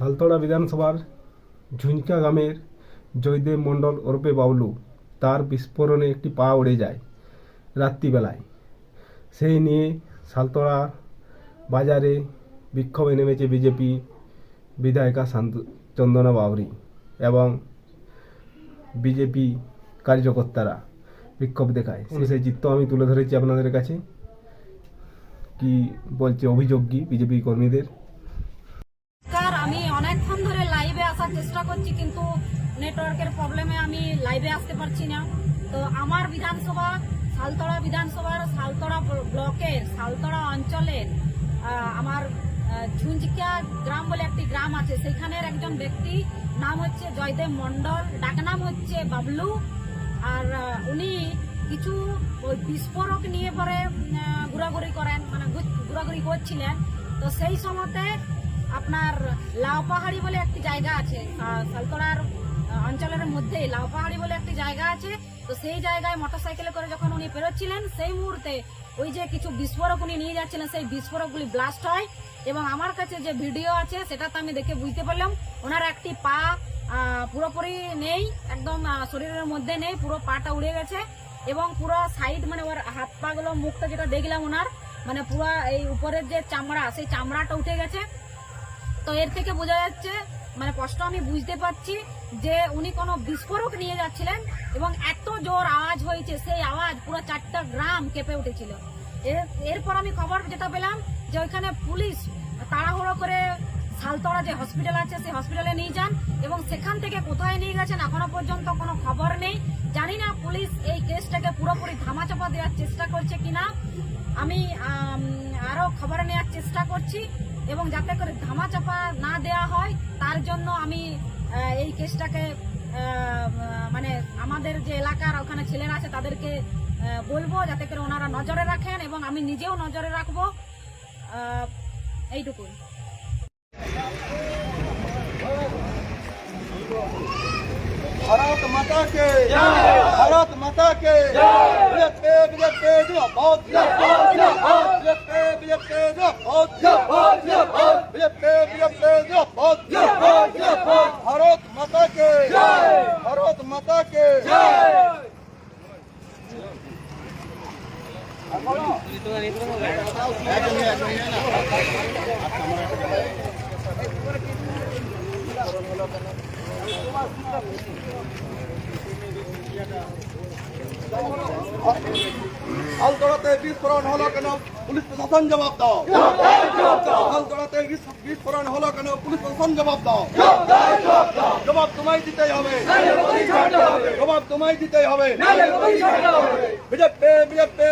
সালতড়া বিধানসভার ঝুঁঝকা গ্রামের জয়দেব মণ্ডল ওরফে বাবলু তার বিস্ফোরণে একটি পা উড়ে যায় রাত্রিবেলায়। সেই নিয়ে সালতড়া বাজারে বিক্ষোভে নেমেছে বিজেপি বিধায়িকা শান্ত চন্দনা বাউরি এবং বিজেপি কার্যকর্তারা বিক্ষোভ দেখায়। সেই চিত্র আমি তুলে ধরেছি আপনাদের কাছে। কি বলছে অভিযোগ কি বিজেপি কর্মীদের নমস্কার আমি অনেকক্ষণ ধরে লাইভে আসার চেষ্টা করছি কিন্তু নেটওয়ার্কের প্রবলেমে আমি লাইভে আসতে পারছি না। তো আমার বিধানসভা সালতড়া বিধানসভার সালতড়া ব্লকের সালতড়া অঞ্চলের আমার আহ, গ্রাম বলে একটি গ্রাম আছে। সেখানের একজন ব্যক্তি নাম হচ্ছে জয়দেব মণ্ডল ডাকনাম হচ্ছে বাবলু। আর উনি কিছু ওই বিস্ফোরক নিয়ে পরে ঘোরাঘুরি করেন মানে ঘোরাঘুরি করছিলেন। তো সেই সময়তে আপনার লাউ পাহাড়ি বলে একটি জায়গা আছে সালতোড়ার অঞ্চলের মধ্যে লাউ পাহাড়ি বলে একটি জায়গা আছে। তো সেই জায়গায় মোটরসাইকেলে করে যখন উনি পেরোচ্ছিলেন সেই মুহূর্তে ওই যে কিছু বিস্ফোরক উনি নিয়ে যাচ্ছিলেন, সেই বিস্ফোরকগুলি ব্লাস্ট হয় এবং আমার কাছে যে ভিডিও আছে, সেটা তো আমি দেখে বুঝতে পারলাম, ওনার একটি পা পুরোপুরি নেই, একদম শরীরের মধ্যে নেই, পুরো পাটা উড়ে গেছে এবং পুরো সাইড মানে ওর হাত পা গুলো মুখটা যেটা দেখলাম ওনার মানে পুরো এই উপরের যে চামড়া, সেই চামড়াটা উঠে গেছে। তো এর থেকে বোঝা যাচ্ছে মানে কষ্ট আমি বুঝতে পারছি যে উনি কোনো বিস্ফোরক নিয়ে যাচ্ছিলেন এবং এত জোর আওয়াজ হয়েছে সেই আওয়াজ পুরো চারটা গ্রাম কেঁপে উঠেছিল। এর- এরপর আমি খবর যেটা পেলাম যে ওইখানে পুলিশ তাড়াহুড়ো করে সালতড়া যে হসপিটাল আছে সেই হসপিটালে নিয়ে যান এবং সেখান থেকে কোথায় নিয়ে গেছেন এখনও পর্যন্ত কোনো খবর নেই। জানি না পুলিশ এই কেসটাকে পুরোপুরি ধামাচাপা দেওয়ার চেষ্টা করছে কিনা। আমি আম, আরও খবর নেওয়ার চেষ্টা করছি। এবং যাতে করে ধামাচাপা না দেয়া হয় তার জন্য আমি এই কেসটাকে মানে আমাদের যে এলাকার ওখানে ছেলেরা আছে তাদেরকে বলব যাতে করে ওনারা নজরে রাখেন এবং আমি নিজেও নজরে রাখব। এইটুকুই। ভারত মাতাকে। भारत माता के बीजेपी बीजेपी जिंदाबाद बीजेपी बीजेपी जिंदाबाद बीजेपी बीजेपी जिंदाबाद भारत माता के भारत माता के হালতড়াতে বিস্ফোরণ হলো কেন? পুলিশ প্রশাসন জবাব দাও। হালতড়াতে বিস- বিস্ফোরণ হলো কেন? পুলিশ প্রশাসন জবাব দাও। জবাব তোমায় দিতেই হবে। জবাব তোমায় দিতেই হবে। বিজেপি বিজেপি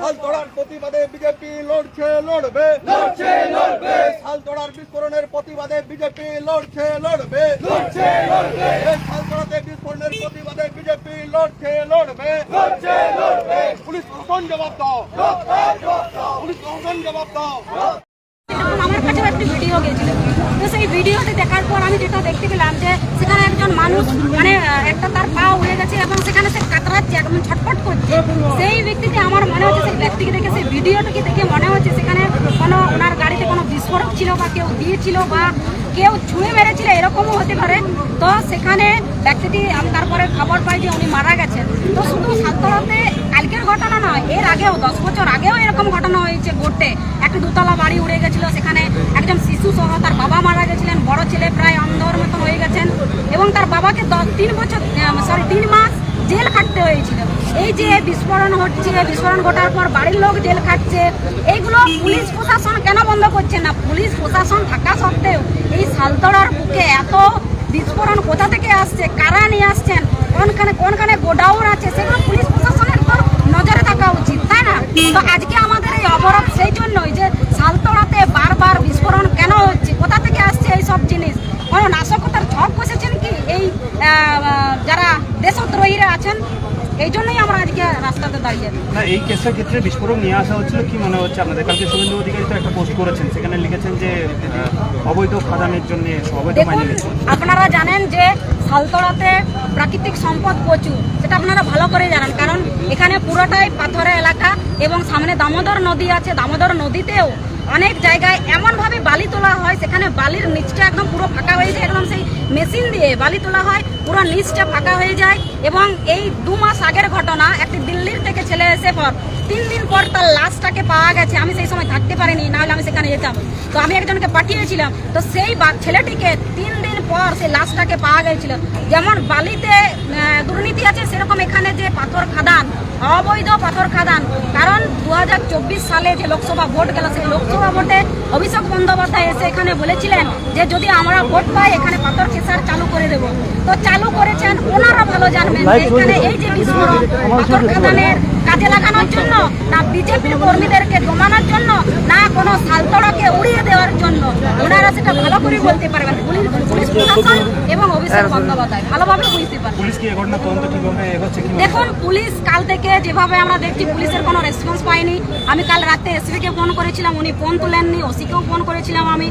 জিন্দাবাদ হালতড়ার প্রতিবাদে বিজেপি লড়ছে লড়বে। লড়ছে লড়বে। বিস্ফোরণের প্রতিবাদে বিজেপি লড়ছে লড়বে। লড়ছে লড়বে। হালতড়াতে বিস্ফোরণের প্রতিবাদে বিজেপি লড়ছে লড়বে। লড়ছে লড়বে। পুলিশ প্রশাসন জবাব দাও। পুলিশ প্রশাসন জবাব দাও। আমার কাছেও একটি ভিডিও গেছিল তো সেই ভিডিওতে দেখার পর আমি যেটা দেখতে পেলাম যে সেখানে একজন মানুষ মানে একটা তার পা উড়ে গেছে এবং সেখানে সে কাতরাচ্ছে একদম ছটফট সেই ব্যক্তিকে আমার মনে হচ্ছে, সেই ব্যক্তিকে দেখে, সেই ভিডিওটাকে দেখে মনে হচ্ছে সেখানে কোনো ওনার গাড়িতে কোনো বিস্ফোরক ছিল বা কেউ দিয়েছিল বা কেউ ছুঁয়ে মেরেছিল, এরকমও হতে পারে। তো সেখানে ব্যক্তিটি, আমি তারপরে খবর পাই যে উনি মারা গেছেন। তো শুধু সাততলাতে কালকের ঘটনা নয়, এর আগেও, দশ বছর আগেও এরকম ঘটনা হয়েছে ঘটে। একটা দুতলা বাড়ি উড়ে গেছিল, সেখানে একজন শিশু সহ তার বাবা মারা গেছিলেন, বড় ছেলে প্রায় অন্ধর মতো হয়ে গেছেন এবং তার বাবাকে দশ- তিন বছর সরি তিন মাস জেল খাটতে হয়েছিল যে বিস্ফোরণ হচ্ছে, বিস্ফোরণ ঘটার পর বাড়ির লোক জেল খাচ্ছে এইগুলো পুলিশ প্রশাসন কেন বন্ধ করছে না? পুলিশ প্রশাসন থাকা সত্ত্বেও এই সালতড়ার বুকে এত বিস্ফোরণ কোথা থেকে আসছে? কারা নিয়ে আসছেন? কোনখানে কোনখানে গোডাউন আছে? সেগুলো পুলিশ প্রশাসনের তো নজরে থাকা উচিত, তাই না? তো আজকে আমাদের এই অবরোধ সেই জন্যই যে সালতড়াতে বারবার বিস্ফোরণ কেন হচ্ছে কোথা থেকে আসছে এই সব জিনিস কোনো নাশকতার ছক বসেছেন কি এই আহ, আহ, যারা দেশদ্রোহীরা আছেন এই জন্যই আমরা আজকে রাস্তাতে দাঁড়িয়ে না এই কেসের ক্ষেত্রে বিস্ফোরক নিয়ে আসা হচ্ছিল কি মনে হচ্ছে? আপনাদের কালকে শুভেন্দু অধিকারী তো একটা পোস্ট করেছেন সেখানে লিখেছেন যে অবৈধ খাদানের জন্য অবৈধ আপনারা জানেন যে সালতড়াতে প্রাকৃতিক সম্পদ প্রচুর সেটা আপনারা ভালো করে জানেন কারণ এখানে পুরোটাই পাথরের এলাকা এবং সামনে দামোদর নদী আছে দামোদর নদীতেও অনেক জায়গায় এমনভাবে বালি তোলা হয়, সেখানে বালির নিচটা একদম পুরো ফাঁকা হয়ে যায়, একদম সেই মেশিন দিয়ে বালি তোলা হয়, পুরো নিচটা ফাঁকা হয়ে যায় এবং এই দু মাস আগের ঘটনা, একটি দিল্লির থেকে ছেলে এসে পর তিন দিন পর তার লাশটাকে পাওয়া গেছে, আমি সেই সময় থাকতে পারিনি নাহলে আমি সেখানে যেতাম। তো আমি একজনকে পাঠিয়েছিলাম, তো সেই ছেলেটিকে তিন দিন পর সেই লাশটাকে পাওয়া গেছিল। যেমন বালিতে দুর্নীতি আছে, সেরকম এখানে যে পাথর খাদান, অবৈধ পাথর খাদান। কারণ দুহাজার চব্বিশ সালে যে লোকসভা ভোট গেল, সেই লোকসভা ভোটে অভিষেক বন্দ্যোপাধ্যায় এসে এখানে বলেছিলেন যে যদি আমরা ভোট পাই, এখানে পাথর খেসার চালু করে দেব। তো চালু করেছেন, ওনারা ভালো জানবেন এখানে এই যে বিস্ফোরণ, পাথর খাদানের কাজে লাগানোর জন্য, না বিজেপির কর্মীদেরকে জমানোর জন্য, না কোনো সালতড়াকে উড়িয়ে দেওয়ার জন্য। ওনারা সেটা ভালো করে বলতে পারবেন। প্রশাসন এবং অভিষেক বন্দ্যোপাধ্যায়। ভালোভাবে বুঝতে পারবেন পুলিশ কি ঘটনা তদন্ত ঠিকভাবে এগোচ্ছে কি দেখুন পুলিশ কাল থেকে যেভাবে আমরা দেখছি পুলিশের কোনো রেসপন্স পাইনি। আমি কাল রাতে এসপিকে ফোন করেছিলাম উনি ফোন তুলেননি ওসিকেও ফোন করেছিলাম আমি।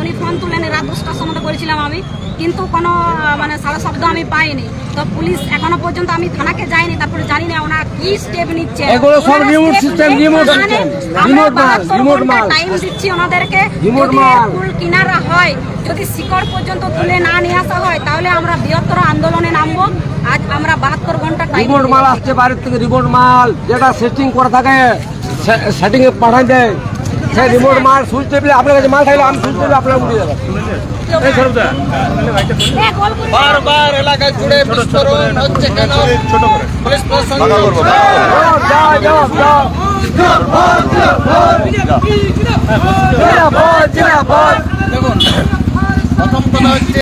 উনি ফোন তুলেনি রাত দশটার সময় করেছিলাম আমি। কিন্তু কোনো মানে সারা শব্দ আমি পাইনি। তো পুলিশ এখনও পর্যন্ত আমি থানাকে যাইনি তারপরে জানি না ওনারা কি স্টেপ নিচ্ছে। এগুলো সব ওনারা remote step system, নেই, remote জানে, system, আমরা remote মাল, 72 remote ঘণ্টা মাল। টাইম দিচ্ছি ওনাদেরকে যদি ফুল কিনারা হয় যদি শিকড় পর্যন্ত তুলে না নিয়ে আসা হয় তাহলে আমরা বৃহত্তর আন্দোলনে নামবো। আজ আমরা বাহাত্তর ঘণ্টা টাইম রিমোট মাল আসছে বাইরের থেকে রিমোট মাল যেটা সেটিং করা থাকে সেটিং এ পাঠাই দেয়। সেই রিমোট মাল সুইচ টেপলে আপনার কাছে মাল থাকলে আমি সুইচ টেপলে আপনার উঠে যাবে বারবার এলাকায় জুড়ে বিস্ফোরণ হচ্ছে কেন? পুলিশ প্রশাসন। দেখুন প্রথম কথা হচ্ছে